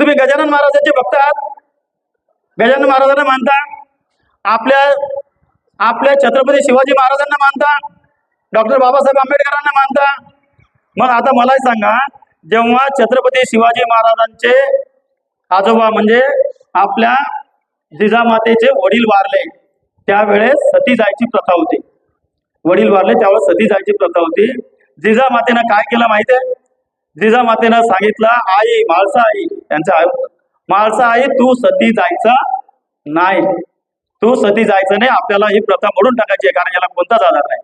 तुम्ही गजानन महाराजांचे भक्त आहात. गजानन महाराजांना मानता. आपल्या आपल्या छत्रपती शिवाजी महाराजांना मानता. डॉक्टर बाबासाहेब आंबेडकरांना मानता. मग आता मलाही सांगा जेव्हा छत्रपती शिवाजी महाराजांचे आजोबा म्हणजे आपल्या जिजामातेचे वडील वारले त्यावेळेस सती जायची प्रथा होती. वडील वारले त्यावेळेस सती जायची प्रथा होती. जिजामातेनं काय केलं माहिती आहे जिजामातेनं सांगितलं आई म्हाळसा आई त्यांच्या आई म्हाळसा आई तू सती जायचा नाही. तू सती जायचं नाही. आपल्याला ही प्रथा मोडून टाकायची आहे कारण याला कोणताच आधार नाही.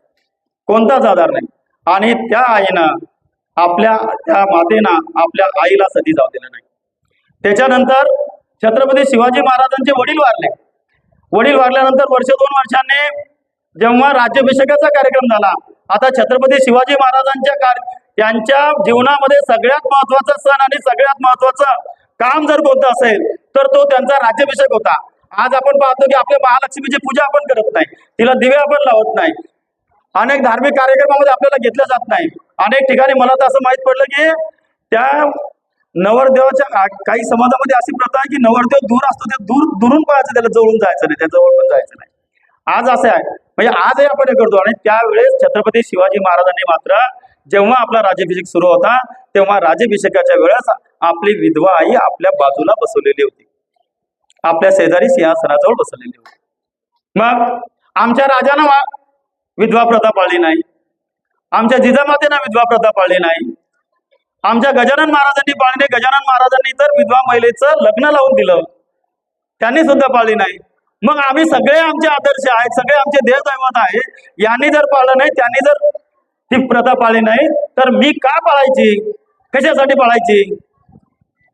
कोणताच आधार नाही. आणि त्या आईनं आपल्या त्या मातेनं आपल्या आईला सती जाऊ दिलं नाही. त्याच्यानंतर छत्रपती शिवाजी महाराजांचे वडील वारले. वडील वारल्यानंतर वर्ष दोन वर्षांनी जेव्हा राज्याभिषेकाचा कार्यक्रम झाला आता छत्रपती शिवाजी महाराजांच्या कार्य त्यांच्या जीवनामध्ये सगळ्यात महत्त्वाचा सण आणि सगळ्यात महत्वाचं काम जर कोणतं असेल तर तो त्यांचा राज्याभिषेक होता. आज आपण पाहतो की आपल्या महालक्ष्मीची पूजा आपण करत नाही. तिला दिवे आपण लावत नाही. अनेक धार्मिक कार्यक्रमामध्ये आपल्याला घेतलं जात नाही. अनेक ठिकाणी मला तर असं माहीत पडलं की त्या नवरदेवाच्या काही समाजामध्ये अशी प्रथा आहे की नवरदेव दूर असतो ते दूर दुरून पाहायचं त्याला जवळून जायचं नाही त्याजवळ पण जायचं नाही. आज असं आहे. म्हणजे आजही आपण हे करतो आणि त्यावेळेस छत्रपती शिवाजी महाराजांनी मात्र जेव्हा आपला राज्याभिषेक सुरू होता तेव्हा राज्याभिषेकाच्या वेळेस आपली विधवा आई आपल्या बाजूला बसवलेली होती. आपल्या शेजारी सिंहासनाजवळ बसवलेली होती. मग आमच्या राजानं विधवा प्रथा पाळली नाही. आमच्या जिजामातेनं विधवा प्रथा पाळली नाही. आमच्या गजानन महाराजांनी पाळली नाही गजानन महाराजांनी तर विधवा महिलेचं लग्न लावून दिलं. त्यांनी सुद्धा पाळली नाही. मग आम्ही सगळे आमचे आदर्श आहेत सगळे आमचे देवदैवत आहेत. यांनी जर पाळलं नाही त्यांनी जर ती प्रथा पाळली नाही तर मी का पाळायची? कशासाठी पाळायची?